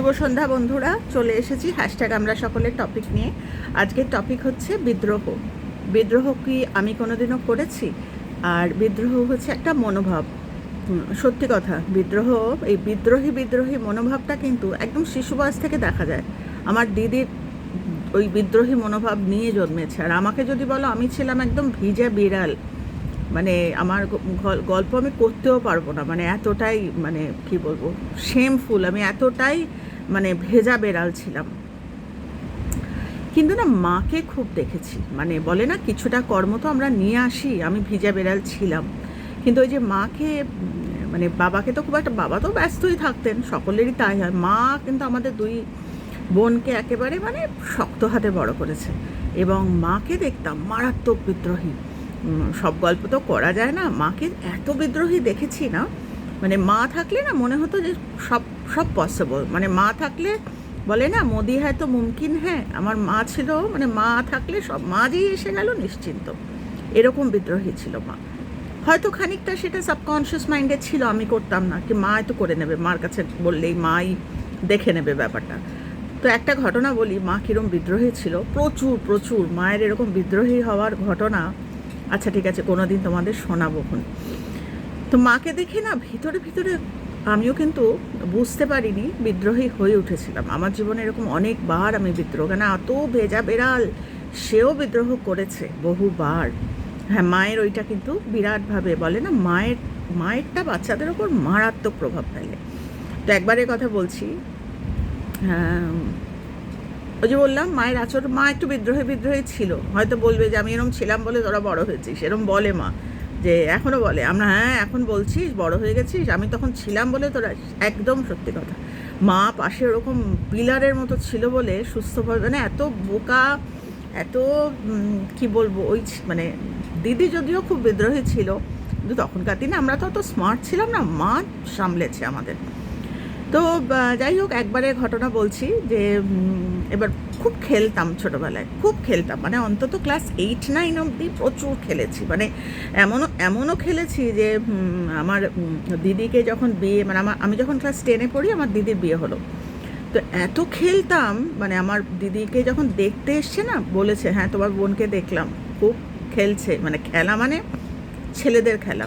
শুভ সন্ধ্যা বন্ধুরা, চলে এসেছি হ্যাশট্যাগ আমরা সকলের টপিক নিয়ে। আজকের টপিক হচ্ছে বিদ্রোহ। বিদ্রোহ কি আমি কোনোদিনও করেছি? আর বিদ্রোহ হচ্ছে একটা মনোভাব। সত্যি কথা, বিদ্রোহ, এই বিদ্রোহী বিদ্রোহী মনোভাবটা কিন্তু একদম শিশু বয়স থেকে দেখা যায়। আমার দিদির ওই বিদ্রোহী মনোভাব নিয়ে জন্মেছে। আর আমাকে যদি বলো, আমি ছিলাম একদম ভিজে বিড়াল। মানে আমার গল্প আমি করতেও পারব না। মানে এতটাই মানে কি বলব শেমফুল আমি এতটাই মানে ভেজা বেড়াল ছিলাম। কিন্তু না, মাকে খুব দেখেছি। মানে বলে না, কিছুটা কর্ম তো আমরা নিয়ে আসি, আমি ভিজা বেড়াল ছিলাম। কিন্তু ওই যে মাকে মানে বাবাকে তো খুব একটা, বাবা তো ব্যস্তই থাকতেন, সকলেরই তাই হয়। মা কিন্তু আমাদের দুই বোনকে একেবারে মানে শক্ত হাতে বড় করেছে। এবং মাকে দেখতাম, মারাত্মক বিদ্রোহী। সব গল্প তো করা যায় না। মাকে এত বিদ্রোহী দেখেছি না। মানে মা থাকলে না, মনে হতো যে সব সব পসিবল মানে মা থাকলে বলে, না, মোদি হ্যাঁ তো মুমকিন হ্যাঁ আমার মা ছিল মানে মা থাকলে সব, মা যেই এসে গেল নিশ্চিন্ত। এরকম বিদ্রোহী ছিল মা। হয়তো খানিকটা সেটা সাবকনশিয়াস মাইন্ডে ছিল, আমি করতাম না, কি মা তো করে নেবে? মার কাছে বললেই মাই দেখে নেবে ব্যাপারটা। তো একটা ঘটনা বলি, মা কিরম বিদ্রোহী ছিল। প্রচুর প্রচুর। মায়ের এরকম বিদ্রোহী হওয়ার ঘটনা আচ্ছা ঠিক আছে কোনো দিন তোমাদের শোনাবো তো মাকে দেখে না ভিতরে ভিতরে আমিও কিন্তু বুঝতে পারিনি বিদ্রোহী হয়ে উঠেছিলাম। আমার জীবনে এরকম অনেকবার আমি বিদ্রোহ, কেন এত ভেজা বেড়াল, সেও বিদ্রোহ করেছে বহুবার। হ্যাঁ মায়ের ওইটা কিন্তু বিরাটভাবে বলে না, মায়ের, মায়েরটা বাচ্চাদের ওপর মারাত্মক প্রভাব ফেলে। তো একবারের কথা বলছি হ্যাঁ ওই যে বললাম, মায়ের আচরণ, মা একটু বিদ্রোহী বিদ্রোহী ছিল। হয়তো বলবে যে, আমি এরম ছিলাম বলে তোরা বড় হয়েছিস। এরম বলে মা। যে এখনও বলে, আমরা হ্যাঁ এখন বলছিস, বড় হয়ে গেছিস, আমি তখন ছিলাম বলে তোরা একদম সত্যি কথা। মা পাশে ওরকম পিলারের মতো ছিল বলে সুস্থভাবে মানে এত বোকা, এত কি বলব, ওই মানে দিদি যদিও খুব বিদ্রোহী ছিল, কিন্তু তখনকার দিনে আমরা তো অত স্মার্ট ছিলাম না, মা সামলেছে আমাদের। তো যাই হোক, একবারে ঘটনা বলছি যে এবার খুব খেলতাম ছোটোবেলায়, খুব খেলতাম। মানে অন্তত ক্লাস এইট নাইন অবধি প্রচুর খেলেছি। মানে এমনও এমনও খেলেছি যে আমার দিদিকে যখন বিয়ে মানে আমার আমি যখন ক্লাস টেনে পড়ি, আমার দিদির বিয়ে হলো। তো এত খেলতাম মানে আমার দিদিকে যখন দেখতে এসছে না, বলেছে হ্যাঁ তোমার বোনকে দেখলাম। খুব খেলছে। মানে খেলা মানে ছেলেদের খেলা।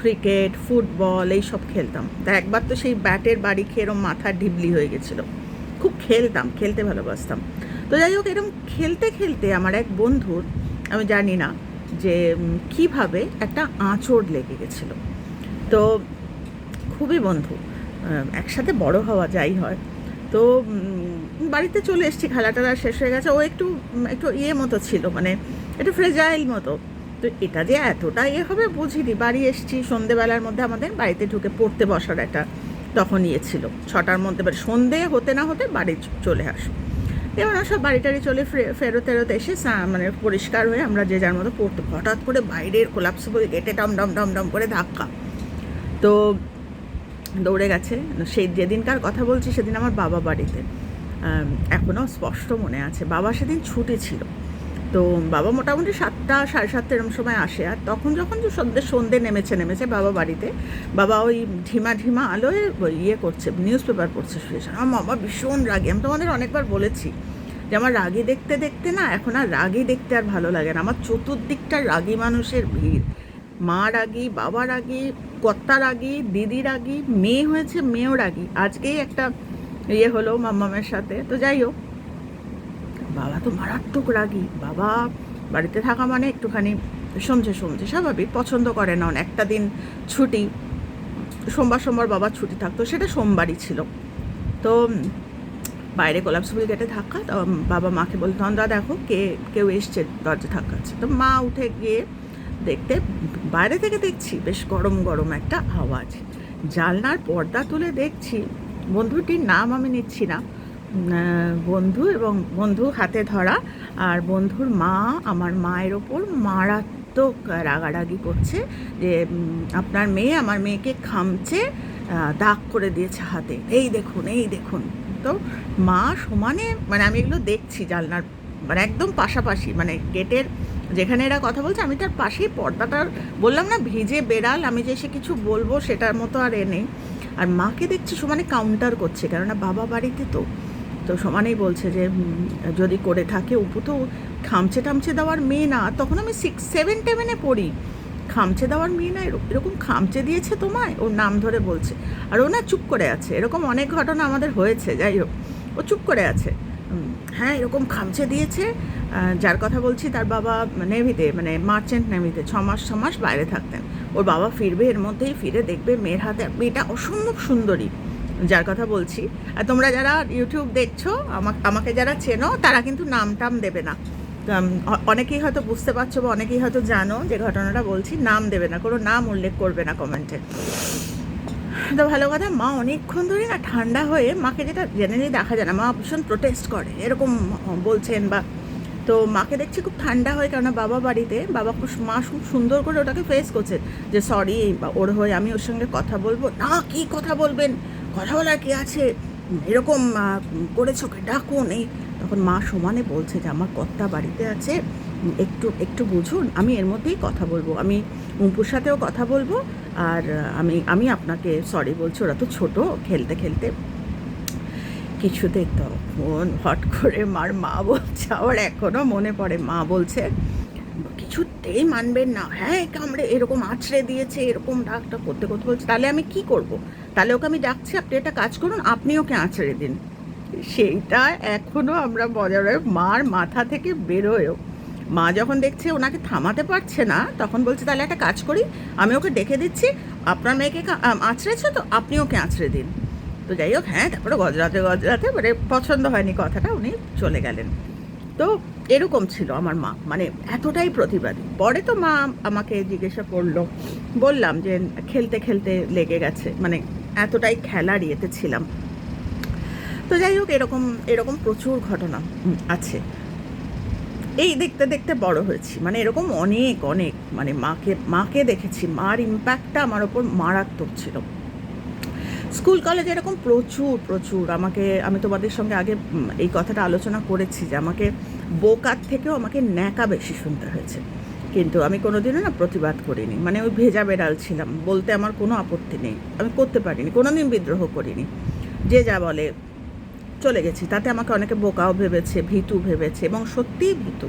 ক্রিকেট, ফুটবল এই সব খেলতাম। তা একবার তো সেই ব্যাটের বাড়ি খেয়ে এরম মাথা ঢিবলি হয়ে গেছিল। খুব খেলতাম, খেলতে ভালোবাসতাম। তো যাই হোক এরকম খেলতে খেলতে আমার এক বন্ধুর আমি জানি না যে কীভাবে একটা আঁচড় লেগে গেছিল। তো খুবই বন্ধু একসাথে বড় হওয়া যাই হয়। তো বাড়িতে চলে এসেছি খেলা টেলা শেষ হয়ে গেছে। ও একটু একটু ইয়ে মতো ছিল মানে একটু ফ্রেজাইল মতো। তো এটা যে এতটা ইয়ে হবে, বুঝিনি। বাড়ি এসেছি, সন্ধেবেলার মধ্যে আমাদের বাড়িতে ঢুকে পড়তে বসার একটা তখন ইয়ে ছিল। ছটার মধ্যে, এবার সন্ধে হতে না হতে বাড়ি চলে আসো এবার সব বাড়ি টাড়ি চলে ফে- ফেরত এসে মানে পরিষ্কার হয়ে আমরা যে যার মতো পড়তে। হঠাৎ করে বাইরের কোলাপসিবল গেটে ডম ডম ডম ডম করে ধাক্কা। তো দৌড়ে গেছে। সেই যেদিনকার কথা বলছি সেদিন আমার বাবা বাড়িতে। এখনও স্পষ্ট মনে আছে। বাবা সেদিন ছুটি ছিল। তো বাবা মোটামুটি সাতটা, সাড়ে সাতটা এরম সময় আসে। আর তখন যখন যে সন্ধ্যে সন্ধে নেমেছে নেমেছে বাবা বাড়িতে, বাবা ওই ঢিমা ঢিমা আলোয় ইয়ে করছে নিউজ পেপার পড়ছে শুয়ে আমার মামা ভীষণ রাগি। আমি তোমাদের অনেকবার বলেছি যে আমার রাগি দেখতে দেখতে না এখন আর রাগি দেখতে আর ভালো লাগে না। আমার চতুর্দিকটা রাগি মানুষের ভিড়। মা রাগি, বাবা রাগি, কর্তা রাগি, দিদি রাগি, মেয়ে হয়েছে, মেয়েও রাগি। আজকেই একটা ইয়ে হলো মাম্মামের সাথে। তো যাই হোক বাবা তো মারাত্মক রাগী। বাবা বাড়িতে থাকা মানে একটুখানি সমঝে সমঝে স্বাভাবিক, পছন্দ করে না একটা দিন ছুটি, সোমবার সোমবার বাবা ছুটি থাকতো, সেটা সোমবারই ছিল। তো বাইরে কোলাপসিবল গেটে ধাক্কা বাবা মাকে বলতো তন্দা দেখো কে, কেউ এসছে দরজা ধাক্কাচ্ছে। তো মা উঠে গিয়ে দেখতে, বাইরে থেকে দেখছি বেশ গরম গরম একটা আওয়াজ। জানলার পর্দা তুলে দেখছি, বন্ধুটির নাম আমি নিচ্ছি না। বন্ধু এবং বন্ধু হাতে ধরা। আর বন্ধুর মা আমার মায়ের ওপর মারাত্মক রাগারাগি করছে যে আপনার মেয়ে আমার মেয়েকে খামছে দাগ করে দিয়েছে হাতে। এই দেখুন এই দেখুন। তো মা সমানে মানে আমি এগুলো দেখছি জানলার মানে একদম পাশাপাশি মানে গেটের যেখানে এরা কথা বলছে, আমি তার পাশেই পর্দাটার, বললাম না, ভিজে বেড়াল, আমি যে সে কিছু বলব সেটার মতো আর এ নেই। আর মাকে দেখছি সমানে কাউন্টার করছে, কেননা বাবা বাড়িতে তো। তো সমানেই বলছে যে যদি করে থাকে উপু তো খামচে টামচে দেওয়ার মেয়ে না। তখন আমি সিক্স সেভেন টেভেনে পড়ি। খামচে দেওয়ার মেয়ে না? এরক- এরকম খামচে দিয়েছে তোমায়? ওর নাম ধরে বলছে। আর ও না চুপ করে আছে। এরকম অনেক ঘটনা আমাদের হয়েছে, যাই হোক। ও চুপ করে আছে। হ্যাঁ এরকম খামচে দিয়েছে। যার কথা বলছি তার বাবা নেভিতে মানে মার্চেন্ট নেভিতে, ছ মাস ছ মাস বাইরে থাকতেন। ওর বাবা ফিরবে, এর মধ্যেই ফিরে দেখবে মেয়ের হাতে। মেয়েটা অসম্ভব সুন্দরী। যার কথা বলছি। আর তোমরা যারা ইউটিউব দেখছ, আমাকে যারা চেনো, তারা কিন্তু নাম টাম দেবে না। অনেকেই হয়তো বুঝতে পারছ বা অনেকেই হয়তো জানো যে ঘটনাটা বলছি, নাম দেবে না, কোনো নাম উল্লেখ করবে না কমেন্টে। তো ভালো কথা, মা অনেকক্ষণ ধরে না ঠান্ডা হয়ে, মাকে যেটা জেনারেলি দেখা যায় না, মা ভীষণ প্রোটেস্ট করে, এরকম বলছেন বা তো মাকে দেখছি খুব ঠান্ডা হয়, কেননা বাবা বাড়িতে, বাবা খুব মা খুব সুন্দর করে ওটাকে ফেস করছে যে সরি ওর হয়ে আমি ওর সঙ্গে কথা বলব। না, কি কথা বলবেন? কথা বলার কি আছে? এরকম করেছ ওকে ডাকুন এই তখন মা সমানে বলছে যে, আমার কর্তা বাড়িতে আছে। একটু একটু বুঝুন, আমি এর মধ্যেই কথা বলব। আমি উম্পুর সাথেও কথা বলব। আর, আমি আমি আপনাকে সরি বলছি, ওরা তো ছোটো, খেলতে খেলতে কিছুতেই তখন হট করে মার মা বলছে, আবার এখনও মনে পড়ে, মা বলছে, কিছুতেই মানবেন না। হ্যাঁ কামড়ে এরকম আছড়ে দিয়েছে, এরকম ডাকটা করতে করতে বলছে। তাহলে আমি কি করব। তাহলে ওকে আমি ডাকছি, আপনি একটা কাজ করুন, আপনি ওকে আছড়ে দিন। সেইটা এখনও আমরা বজায় মার মাথা থেকে বেরোয়ও। মা যখন দেখছে ওনাকে থামাতে পারছে না, তখন বলছে, তাহলে একটা কাজ করি, আমি ওকে ডেকে দিচ্ছি, আপনার মেয়েকে আঁচড়েছে তো, আপনি ওকে আঁচড়ে দিন। তো যাই হোক হ্যাঁ তারপরে গজরাতে গজরাতে মানে পছন্দ হয়নি কথাটা, উনি চলে গেলেন। তো এরকম ছিল আমার মা মানে এতটাই প্রতিবাদী। পরে তো মা আমাকে জিজ্ঞাসা করল, বললাম যে খেলতে খেলতে লেগে গেছে মানে এতটাই খেলার ইয়েতে ছিলাম। তো যাই হোক, এরকম এরকম প্রচুর ঘটনা আছে। এই দেখতে দেখতে বড় হয়েছি। মানে এরকম অনেক অনেক মানে মাকে মাকে দেখেছি। মার ইম্প্যাক্টটা আমার ওপর মারাত্মক ছিল। স্কুল, কলেজে এরকম প্রচুর প্রচুর। আমাকে, আমি তোমাদের সঙ্গে আগে এই কথাটা আলোচনা করেছি যে আমাকে বোকার থেকেও আমাকে ন্যাকা বেশি শুনতে হয়েছে। কিন্তু আমি কোনোদিনও না প্রতিবাদ করিনি। মানে ওই ভেজা বেড়াল ছিলাম। বলতে আমার কোনো আপত্তি নেই। আমি করতে পারিনি। কোনো দিন বিদ্রোহ করিনি। যে যা বলে, চলে গেছি। তাতে আমাকে অনেকে বোকাও ভেবেছে, ভীতু ভেবেছে এবং সত্যিই ভীতু।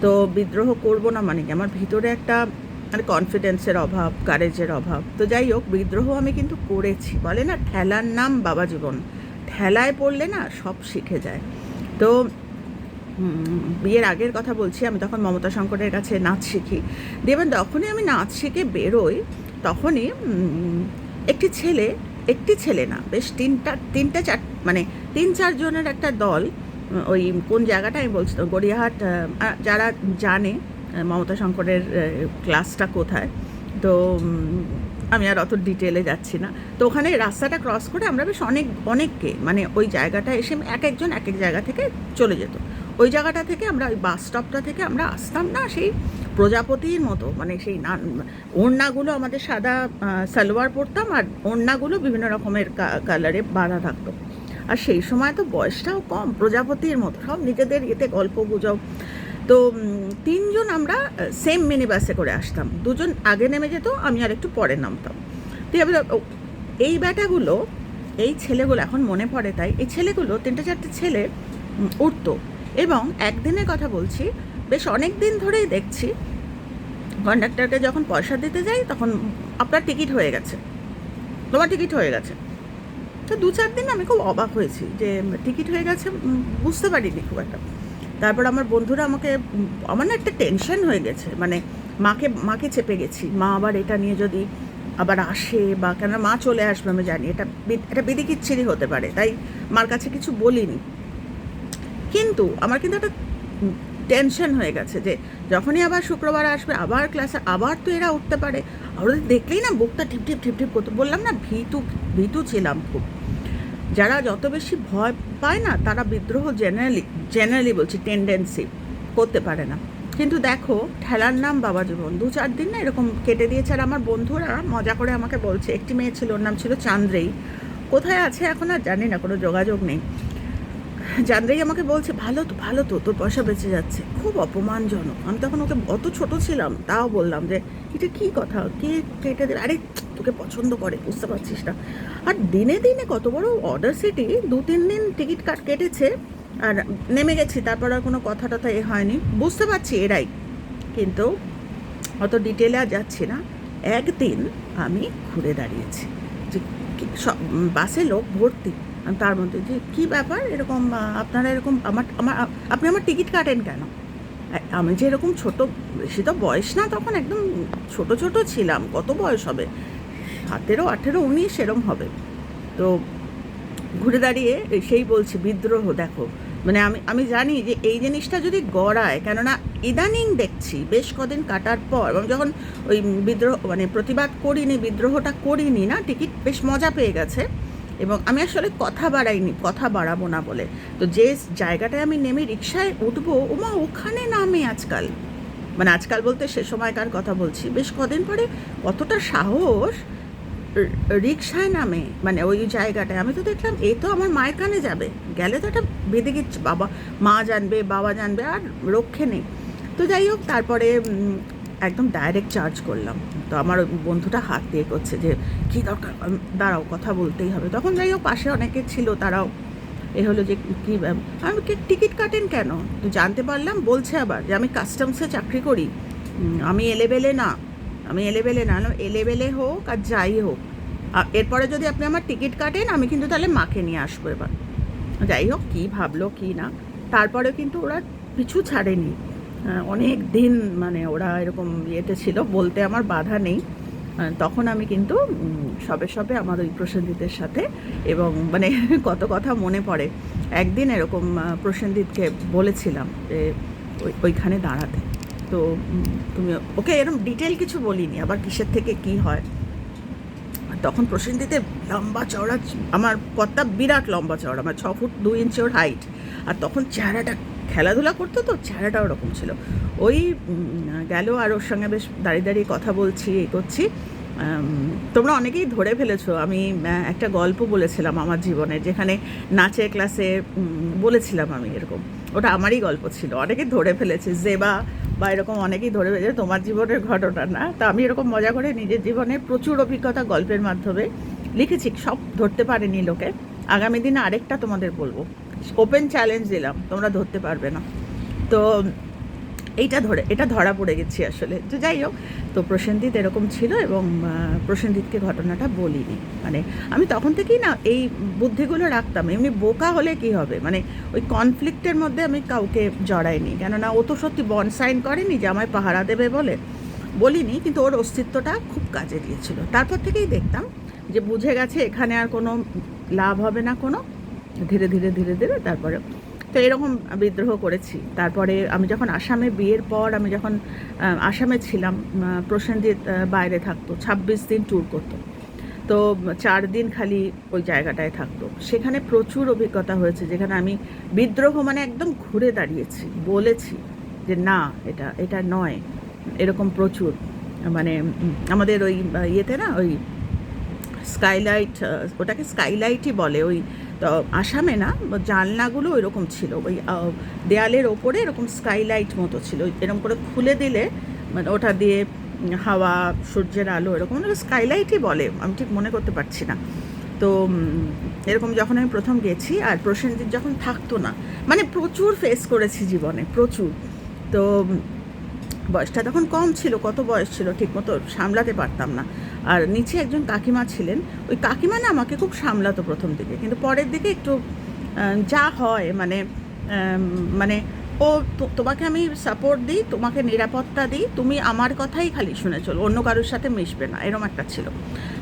তো বিদ্রোহ করব না মানে কি? আমার ভিতরে একটা মানে কনফিডেন্সের অভাব কারেজের অভাব। তো যাই হোক, বিদ্রোহ আমি কিন্তু করেছি। বলে না, ঠেলার নাম বাবা জীবন। ঠেলায় পড়লে না সব শিখে যায়। তো বিয়ের আগের কথা বলছি, আমি তখন মমতা শঙ্করের কাছে নাচ শিখি। এবার যখনই আমি নাচ শিখে বেরোই, তখনই একটি ছেলে একটি ছেলে না, বেশ তিনটা তিনটা চার মানে তিন চারজনের একটা দল ওই কোন জায়গাটা আমি বলছি, গড়িয়াহাট যারা জানে মমতা শঙ্করের ক্লাসটা কোথায়, তো আমি আর অত ডিটেলে যাচ্ছি না। তো ওখানে রাস্তাটা ক্রস করে আমরা বেশ অনেক, অনেককে মানে ওই জায়গাটা এসে এক একজন এক এক জায়গা থেকে চলে যেত। ওই জায়গাটা থেকে আমরা, ওই বাস স্টপটা থেকে আমরা আসতাম না, সেই প্রজাপতির মতো মানে সেই না, ওড়নাগুলো আমাদের সাদা সালোয়ার পরতাম আর ওড়নাগুলো বিভিন্ন রকমের কালারে বাঁধা থাকতো। আর সেই সময় তো বয়সটাও কম, প্রজাপতির মতো, সব নিজেদের এতে গল্প গুজব। তো তিনজন আমরা সেম মিনি বাসে করে আসতাম। দুজন আগে নেমে যেত, আমি আর একটু পরে নামতাম। তো এই ব্যাটাগুলো, এই ছেলেগুলো, এখন মনে পড়ে তাই, এই ছেলেগুলো, তিনটে চারটে ছেলে উঠতো এবং একদিনের কথা বলছি, বেশ অনেক দিন ধরেই দেখছি। কন্ডাক্টরকে যখন পয়সা দিতে যাই, তখন আপনার টিকিট হয়ে গেছে। তোমার টিকিট হয়ে গেছে। তো দু চার দিন আমি খুব অবাক হয়েছি যে টিকিট হয়ে গেছে বুঝতে পারিনি খুব একটা। তারপর আমার বন্ধুরা আমাকে আমার না একটা টেনশন হয়ে গেছে। মানে মাকে মাকে চেপে গেছি। মা আবার এটা নিয়ে যদি আবার আসে বা কেন মা চলে আসবে, আমি জানি। এটা এটা বিদিকিচ্ছিরি হতে পারে। তাই মার কাছে কিছু বলিনি। কিন্তু আমার কিন্তু একটা টেনশন হয়ে গেছে যে যখনই আবার শুক্রবার আসবে, আবার ক্লাসে আবার তো এরা উঠতে পারে। ওদের দেখলেই না বুকটা ঠিপ ঠিপ ঠিপ ঠিপ করতো। বললাম না, ভীতু ভীতু ছিলাম খুব। যারা যত বেশি ভয় পায় না, তারা বিদ্রোহ জেনারেলি জেনারেলি বলছি টেন্ডেন্সি করতে পারে না। কিন্তু দেখো, ঠেলার নাম বাবা জীবন। দু চার দিন না এরকম কেটে দিয়েছে। আর আমার বন্ধুরা মজা করে আমাকে বলছে, একটি মেয়ে ছিল, ওর নাম ছিল চান্দ্রেই কোথায় আছে এখন আর জানি না, কোনো যোগাযোগ নেই। জানরেই আমাকে বলছে, ভালো তো ভালো তো, তোর পয়সা বেঁচে যাচ্ছে। খুব অপমানজনক। আমি তখন ওকে অত ছোট ছিলাম, তাও বললাম যে, এটা কি কথা? কে কেটে দিল? আরে, তোকে পছন্দ করে, বুঝতে পারছিস না। আর দিনে দিনে কত বড় অর্ডার সিটি দু, তিন দিন টিকিট কাট কেটেছে, আর নেমে গেছি, তারপর আর কোনো কথা টথা এ হয়নি। বুঝতে পারছি এরাই, কিন্তু অত ডিটেলে আর যাচ্ছি না। একদিন আমি ঘুরে দাঁড়িয়েছি, যে সব বাসে লোক ভর্তি। তার মধ্যে যে, কী ব্যাপার? এরকম আপনারা এরকম আমার আমার আপনি আমার টিকিট কাটেন কেন? আমি যে এরকম ছোট, বেশি তো বয়স না তখন, একদম ছোট ছোট ছিলাম, কত বয়স হবে? সতেরো, আঠেরো, উনিশ এরম হবে। তো ঘুরে দাঁড়িয়ে সেই বলছি, বিদ্রোহ, দেখো। মানে আমি আমি জানি যে এই জিনিসটা যদি গড়ায়, কেননা ইদানিং দেখছি, বেশ কদিন কাটার পর, এবং যখন ওই বিদ্রোহ মানে প্রতিবাদ করিনি, বিদ্রোহটা করিনি না, টিকিট বেশ মজা পেয়ে গেছে। এবং আমি আসলে কথা বাড়াইনি, কথা বাড়াবো না বলে। তো যে জায়গাটায় আমি নেমে রিক্সায় উঠবো, ওমা ওখানে নামে আজকাল। মানে আজকাল বলতে সে সময়কার কথা বলছি। বেশ কদিন পরে কতটা সাহস রিক্সায় নামে মানে ওই জায়গাটায়। আমি তো দেখলাম এ তো আমার মায়ের কানে যাবে। গেলে তো একটা বেঁধে গেছে বাবা, মা জানবে, বাবা জানবে, আর রক্ষে নেই। তো যাই হোক, তারপরে একদম ডাইরেক্ট চার্জ করলাম। তো আমার ওই বন্ধুটা হাত দিয়ে করছে যে, কী দরকার? দাঁড়াও, কথা বলতেই হবে। তখন যাই হোক, পাশে অনেকে ছিল, তারাও এ হলো যে, কী আমি কি টিকিট কাটেন কেন? তো জানতে পারলাম, বলছে আবার যে, আমি কাস্টমসে চাকরি করি। আমি এলেবেলে না, আমি এলেবেলে না এলেবেলে হোক আর যাই হোক। এরপরে যদি আপনি আমার টিকিট কাটেন, আমি কিন্তু তাহলে মাকে নিয়ে আসব এবার। যাই হোক, কী ভাবলো, কী না তারপরে কিন্তু ওরা পিছু ছাড়েনি। অনেক দিন মানে ওরা এরকম ইয়েতে ছিল বলতে আমার বাধা নেই। আহ, তখন আমি কিন্তু সবে সবে আমার ওই প্রসেনজিতের সাথে এবং মানে কত কথা মনে পড়ে। একদিন এরকম প্রসেনজিৎকে বলেছিলাম যে ওই ওইখানে দাঁড়াতে। তো তুমি ওকে এরকম ডিটেল কিছু বলিনি আবার কিসের থেকে কি হয়? তখন প্রসেনজিতের লম্বা চওড়া আমার কর্তা বিরাট লম্বা চওড়া আমার ছ ফুট দু ইঞ্চি ওর হাইট আর তখন চেহারাটা খেলাধুলা করতো তো চেহারাটা ওরকম ছিল। ওই গেল আর ওর সঙ্গে বেশ দাঁড়িয়ে দাঁড়িয়ে কথা বলছি এই করছি। তোমরা অনেকেই ধরে ফেলেছো, আমি একটা গল্প বলেছিলাম আমার জীবনে, যেখানে নাচের ক্লাসে বলেছিলাম আমি এরকম। ওটা আমারই গল্প ছিল। অনেকে ধরে ফেলেছে, জেবা বা এরকম অনেকেই ধরে ফেলেছে, তোমার জীবনের ঘটনা না। তা আমি এরকম মজা করে নিজের জীবনে প্রচুর অভিজ্ঞতা গল্পের মাধ্যমে লিখেছি, সব ধরতে পারেনি লোকে। আগামী দিনে আরেকটা তোমাদের বলব। ওপেন চ্যালেঞ্জ দিলাম, তোমরা ধরতে পারবে না। তো এইটা ধরে, এটা ধরা পড়ে গেছি আসলে। তো যাই হোক, তো প্রসেনজিৎ এরকম ছিল এবং প্রসেনজিৎকে ঘটনাটা বলিনি। মানে আমি তখন থেকেই না এই বুদ্ধিগুলো রাখতাম। এমনি বোকা হলে কি হবে? মানে ওই কনফ্লিক্টের মধ্যে আমি কাউকে জড়াইনি। কেননা ও তো সত্যি বন সাইন করেনি যে আমায় পাহারা দেবে বলে। বলিনি, কিন্তু ওর অস্তিত্বটা খুব কাজে দিয়েছিল। তারপর থেকেই দেখতাম যে বুঝে গেছে এখানে আর কোনো লাভ হবে না কোনো। ধীরে ধীরে ধীরে ধীরে তারপরে তো এরকম বিদ্রোহ করেছি। তারপরে আমি যখন আসামে বিয়ের পর আমি যখন আসামে ছিলাম প্রসেনজিৎ বাইরে থাকতো, ছাব্বিশ দিন ট্যুর করতো। তো চার দিন খালি ওই জায়গাটায় থাকতো। সেখানে প্রচুর অভিজ্ঞতা হয়েছে, যেখানে আমি বিদ্রোহ মানে একদম ঘুরে দাঁড়িয়েছি, বলেছি যে না, এটা এটা নয়, এরকম প্রচুর। মানে আমাদের ওই, ইয়েতে না, ওই স্কাইলাইট ওটাকে স্কাইলাইটই বলে, ওই তো আসামে না, জানলাগুলো এরকম ছিল। ওই দেয়ালের ওপরে এরকম স্কাইলাইট মতো ছিল। এরকম করে খুলে দিলে মানে ওটা দিয়ে হাওয়া, সূর্যের আলো এরকম স্কাইলাইটই বলে, আমি ঠিক মনে করতে পারছি না। তো এরকম যখন আমি প্রথম গেছি, আর প্রসেনজিৎ যখন থাকতো না মানে প্রচুর ফেস করেছি জীবনে, প্রচুর। তো বয়সটা তখন কম ছিল, কত বয়স ছিল ঠিকমতো সামলাতে পারতাম না। আর নিচে একজন কাকিমা ছিলেন। ওই কাকিমা না আমাকে খুব সামলাতো প্রথম দিকে। কিন্তু পরের দিকে একটু যা হয় মানে মানে ও তোমাকে আমি সাপোর্ট দিই, তোমাকে নিরাপত্তা দিই, তুমি আমার কথাই খালি শুনে চলো, অন্য কারোর সাথে মিশবে না, এরম একটা ছিল।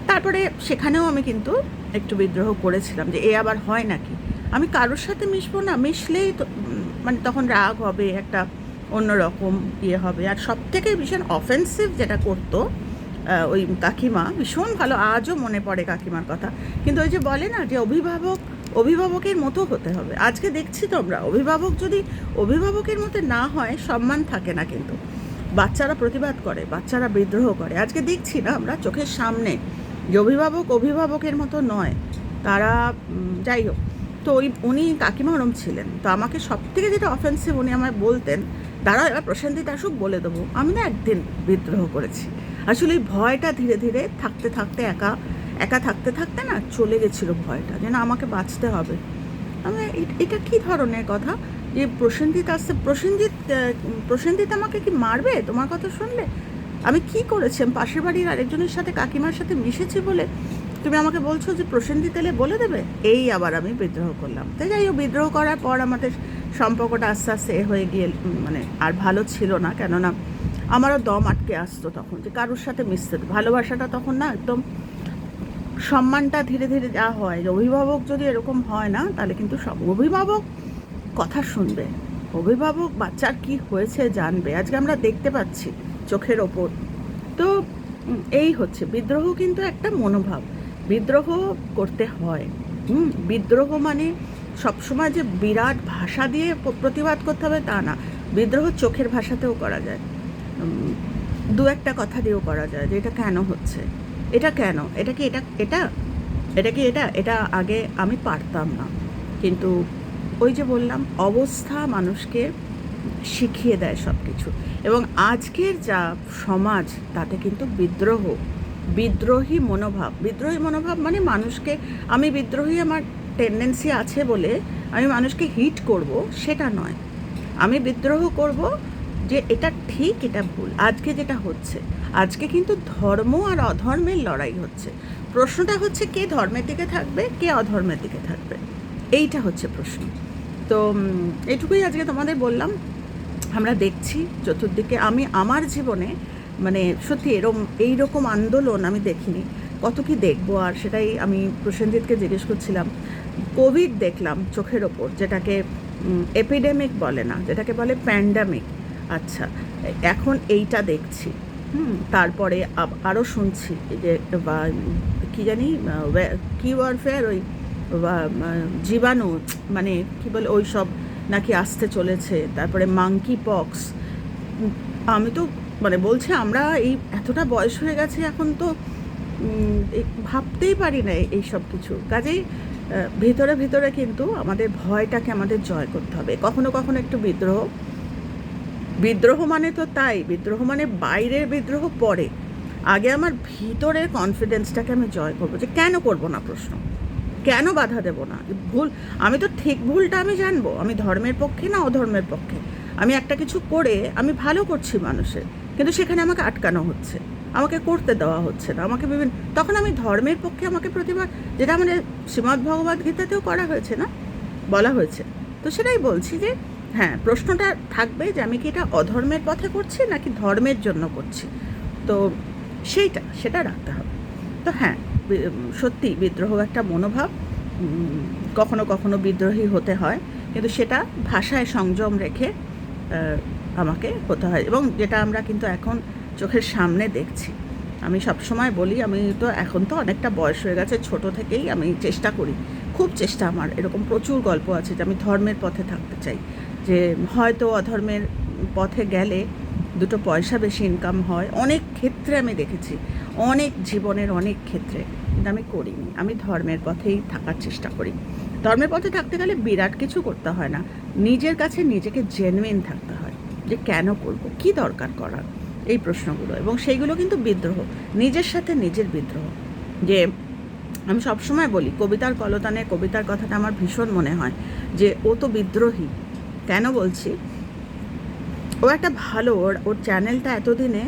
তারপরে সেখানেও আমি কিন্তু একটু বিদ্রোহ করেছিলাম যে, এ আবার হয় নাকি? আমি কারোর সাথে মিশবো না, মিশলেই মানে তখন রাগ হবে, একটা অন্যরকম ইয়ে হবে। আর সব থেকে ভীষণ অফেন্সিভ যেটা করতো ওই কাকিমা, ভীষণ ভালো, আজও মনে পড়ে কাকিমার কথা। কিন্তু ওই যে বলে না যে অভিভাবক, অভিভাবকের মতো হতে হবে। আজকে দেখছি তো আমরা অভিভাবক যদি অভিভাবকের মতো না হয়, সম্মান থাকে না কিন্তু। বাচ্চারা প্রতিবাদ করে, বাচ্চারা বিদ্রোহ করে। আজকে দেখছি না আমরা চোখের সামনে যে অভিভাবক, অভিভাবকের মতো নয়। তারা যাই হোক। তো ওই, উনি কাকিমা ওরম ছিলেন। তো আমাকে সব থেকে যেটা অফেন্সিভ উনি আমায় বলতেন দাঁড়া এবার প্রশান্তিত আসুক বলে দেবো। আমি না একদিন বিদ্রোহ করেছি। আসলে ভয়টা ধীরে ধীরে থাকতে থাকতে একা একা থাকতে থাকতে না চলে গেছিল ভয়টা, যেন আমাকে বাঁচতে হবে। আমি এটা কি ধরনের কথা? যে প্রসেনজিৎ আসছে, প্রসেনজিৎ প্রসেনজিৎ আমাকে কি মারবে? তোমার কথা শুনলে? আমি কি করেছি? আমি পাশের বাড়ির আরেকজনের সাথে কাকিমার সাথে মিশেছি বলে তুমি আমাকে বলছো যে প্রসেনজিৎ এলে বলে দেবে? এই আবার আমি বিদ্রোহ করলাম। তাই যাই হোক, বিদ্রোহ করার পর আমাদের সম্পর্কটা আস্তে আস্তে এ হয়ে গিয়ে মানে আর ভালো ছিল না। কেননা আমারও দম আটকে আসতো তখন যে কারোর সাথে মিশতে ভালোবাসাটা তখন না একদম সম্মানটা ধীরে ধীরে যা হয়, যে অভিভাবক যদি এরকম হয় না, তাহলে কিন্তু সব অভিভাবক কথা শুনবে। অভিভাবক বাচ্চার কি হয়েছে জানবে। আজকে আমরা দেখতে পাচ্ছি চোখের ওপর। তো এই হচ্ছে, বিদ্রোহ কিন্তু একটা মনোভাব। বিদ্রোহ করতে হয়। হুম, বিদ্রোহ মানে সবসময় যে বিরাট ভাষা দিয়ে প্রতিবাদ করতে হবে তা না। বিদ্রোহ চোখের ভাষাতেও করা যায়। দু একটা কথা দিয়েও করা যায় যে এটা কেন হচ্ছে? এটা কেন? এটা কি এটা এটা? এটা কি এটা? এটা আগে আমি পারতাম না। কিন্তু ওই যে বললাম, অবস্থা মানুষকে শিখিয়ে দেয় সব কিছু এবং আজকের যা সমাজ, তাতে কিন্তু বিদ্রোহ। বিদ্রোহী মনোভাব। বিদ্রোহী মনোভাব মানে মানুষকে, আমি বিদ্রোহী আমার টেন্ডেন্সি আছে বলে আমি মানুষকে হিট করব, সেটা নয়। আমি বিদ্রোহ করব যে এটা ঠিক, এটা ভুল। আজকে যেটা হচ্ছে, আজকে কিন্তু ধর্ম আর অধর্মের লড়াই হচ্ছে। প্রশ্নটা হচ্ছে, কে ধর্মের দিকে থাকবে, কে অধর্মের দিকে থাকবে? এইটা হচ্ছে প্রশ্ন। তো এটুকুই আজকে তোমাদের বললাম। আমরা দেখছি চতুর্দিকে। আমি আমার জীবনে মানে সত্যি এরম, এইরকম আন্দোলন আমি দেখিনি। কত কি দেখব? আর সেটাই আমি প্রসেনজিৎকে জিজ্ঞেস করছিলাম। কোভিড দেখলাম চোখের ওপর, যেটাকে এপিডেমিক বলে না, যেটাকে বলে প্যান্ডামিক আচ্ছা এখন এইটা দেখছি। হুম, তারপরে আরও শুনছি যে কী জানি কি ওয়ারফেয়ার ওই জীবাণু মানে কি বলে ওই সব নাকি আসতে চলেছে। তারপরে মাংকি পক্স আমি তো মানে বলছি আমরা এই এতটা বয়স হয়ে গেছে এখন তো ভাবতেই পারি না এই সব কিছু। কাজেই ভিতরে ভিতরে কিন্তু আমাদের ভয়টাকে আমাদের জয় করতে হবে। কখনো কখনো একটু বিদ্রোহ বিদ্রোহ মানে তো তাই, বিদ্রোহ মানে বাইরের বিদ্রোহ পরে। আগে আমার ভিতরের কনফিডেন্সটাকে আমি জয় করব যে কেন করব না প্রশ্ন? কেন বাধা দেব না? ভুল, আমি তো ঠিক ভুলটা আমি জানব। আমি ধর্মের পক্ষে না অধর্মের পক্ষে? আমি একটা কিছু করে আমি ভালো করছি মানুষের, কিন্তু সেখানে আমাকে আটকানো হচ্ছে। আমাকে করতে দেওয়া হচ্ছে না। আমাকে বিভিন্ন, তখন আমি ধর্মের পক্ষে আমাকে প্রতিবাদ, যেটা আমাদের শ্রীমদ্ ভগবদ গীতাতেও করা হয়েছে না? বলা হয়েছে। তো সেটাই বলছি যে হ্যাঁ প্রশ্নটা থাকবে যে আমি কি এটা অধর্মের পথে করছি নাকি ধর্মের জন্য করছি? তো সেইটা, সেটা রাখতে হবে। তো হ্যাঁ সত্যি বিদ্রোহ একটা মনোভাব কখনো কখনো বিদ্রোহী হতে হয়, কিন্তু সেটা ভাষায় সংযম রেখে আমাকে হতে হয়। এবং যেটা আমরা কিন্তু এখন চোখের সামনে দেখছি, আমি সবসময় বলি, আমি তো এখন তো অনেকটা বয়স হয়ে গেছে, ছোট থেকেই আমি চেষ্টা করি, খুব চেষ্টা আমার, এরকম প্রচুর গল্প আছে যে আমি ধর্মের পথে থাকতে চাই। যে হয়তো অধর্মের পথে গেলে দুটো পয়সা বেশি ইনকাম হয়। অনেক ক্ষেত্রে আমি দেখেছি, অনেক জীবনের অনেক ক্ষেত্রে, কিন্তু আমি করিনি। আমি ধর্মের পথেই থাকার চেষ্টা করি। ধর্মের পথে থাকতে গেলে বিরাট কিছু করতে হয় না। নিজের কাছে নিজেকে জেনুইন থাকতে হয় যে কেন করব, কি দরকার করার, এই প্রশ্নগুলো। এবং সেইগুলো কিন্তু বিদ্রোহ, নিজের সাথে নিজের বিদ্রোহ। যে আমি সবসময় বলি, কবিতার কলতানে কবিতার কথাটা আমার ভীষণ মনে হয় যে ও তো বিদ্রোহী। কেন বলছি? ও একটা ভালো, ওর ওর চ্যানেলটা এতদিনে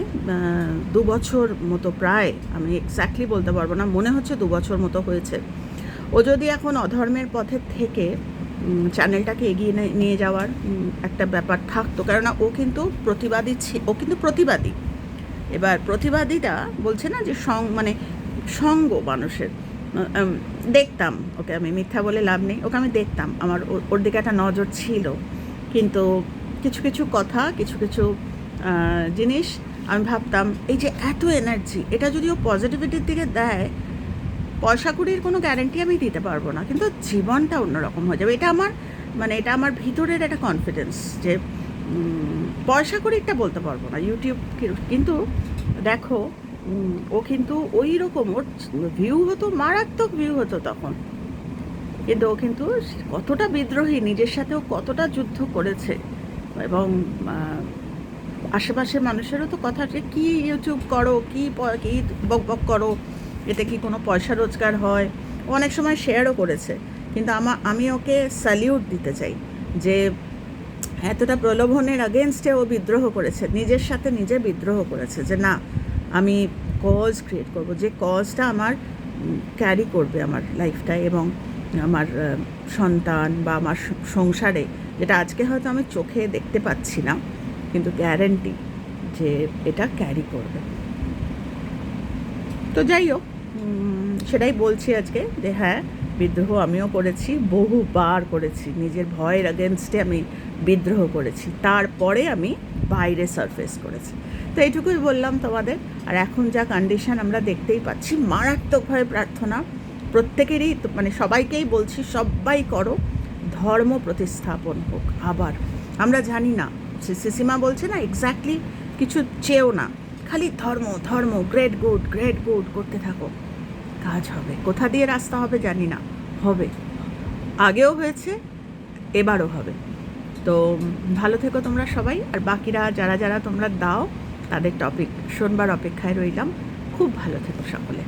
দু বছর মতো প্রায়, আমি এক্স্যাক্টলি বলতে পারব না, মনে হচ্ছে দু বছর মতো হয়েছে। ও যদি এখন অধর্মের পথে থেকে চ্যানেলটাকে এগিয়ে নিয়ে যাওয়ার একটা ব্যাপার থাকতো, কেননা ও কিন্তু প্রতিবাদী ও কিন্তু প্রতিবাদী। এবার প্রতিবাদীটা বলছে না যে সং মানে সঙ্গ মানুষের দেখতাম, ওকে আমি মিথ্যা বলে লাভ নেই, ওকে আমি দেখতাম, আমার ওর দিকে একটা নজর ছিল। কিন্তু কিছু কিছু কথা, কিছু কিছু জিনিস আমি ভাবতাম, এই যে এত এনার্জি এটা যদি ও পজিটিভিটির দিকে দেয়, পয়সা কুড়ির কোনো গ্যারেন্টি আমি দিতে পারব না, কিন্তু জীবনটা অন্যরকম হয়ে যাবে। এটা আমার মানে এটা আমার ভিতরের একটা কনফিডেন্স যে পয়সা কুড়িরটা বলতে পারব না ইউটিউব কিন্তু দেখো ও কিন্তু ওই রকম ওর ভিউ হতো, মারাত্মক ভিউ হতো তখন। কিন্তু ও কিন্তু কতটা বিদ্রোহী, নিজের সাথেও কতটা যুদ্ধ করেছে এবং আশেপাশের মানুষেরও তো কথা যে কী ইউটিউব করো, কী কী বক বক করো, এতে কি কোনো পয়সা রোজগার হয়? অনেক সময় শেয়ারও করেছে, কিন্তু আমা, আমি ওকে স্যালিউট দিতে চাই যে, এতটা প্রলোভনের আগেনস্টে ও বিদ্রোহ করেছে, নিজের সাথে নিজে বিদ্রোহ করেছে যে, না, আমি কজ ক্রিয়েট করব, যে কজটা আমার ক্যারি করবে আমার লাইফটায় এবং আমার সন্তান বা আমার সংসারে, যেটা আজকে হয়তো আমি চোখে দেখতে পাচ্ছি না কিন্তু গ্যারেন্টি যে এটা ক্যারি করবে। তো যাই হোক সেটাই বলছি আজকে যে হ্যাঁ বিদ্রোহ আমিও করেছি, বহুবার করেছি। নিজের ভয়ের আগেনস্টে আমি বিদ্রোহ করেছি। তারপরে আমি বাইরে সারফেস করেছি। তো এইটুকুই বললাম তোমাদের। আর এখন যা কন্ডিশন আমরা দেখতেই পাচ্ছি, মারাত্মকভাবে প্রার্থনা। প্রত্যেকেরই মানে সবাইকেই বলছি, সবাই করো, ধর্ম প্রতিস্থাপন হোক, আবার। আমরা জানি না সিসিমা বলছে না এক্স্যাক্টলি কিছু চেয়েও না। খালি ধর্ম ধর্ম গ্রেট গুড গ্রেট গুড করতে থাকো। কাজ হবে। কোথা দিয়ে রাস্তা হবে জানি না। হবে। আগেও হয়েছে, এবারও হবে। তো ভালো থেকো তোমরা সবাই, আর বাকিরা যারা যারা তোমরা দাও, তাদের টপিক শোনবার অপেক্ষায় রইলাম। খুব ভালো থেকো সকলে।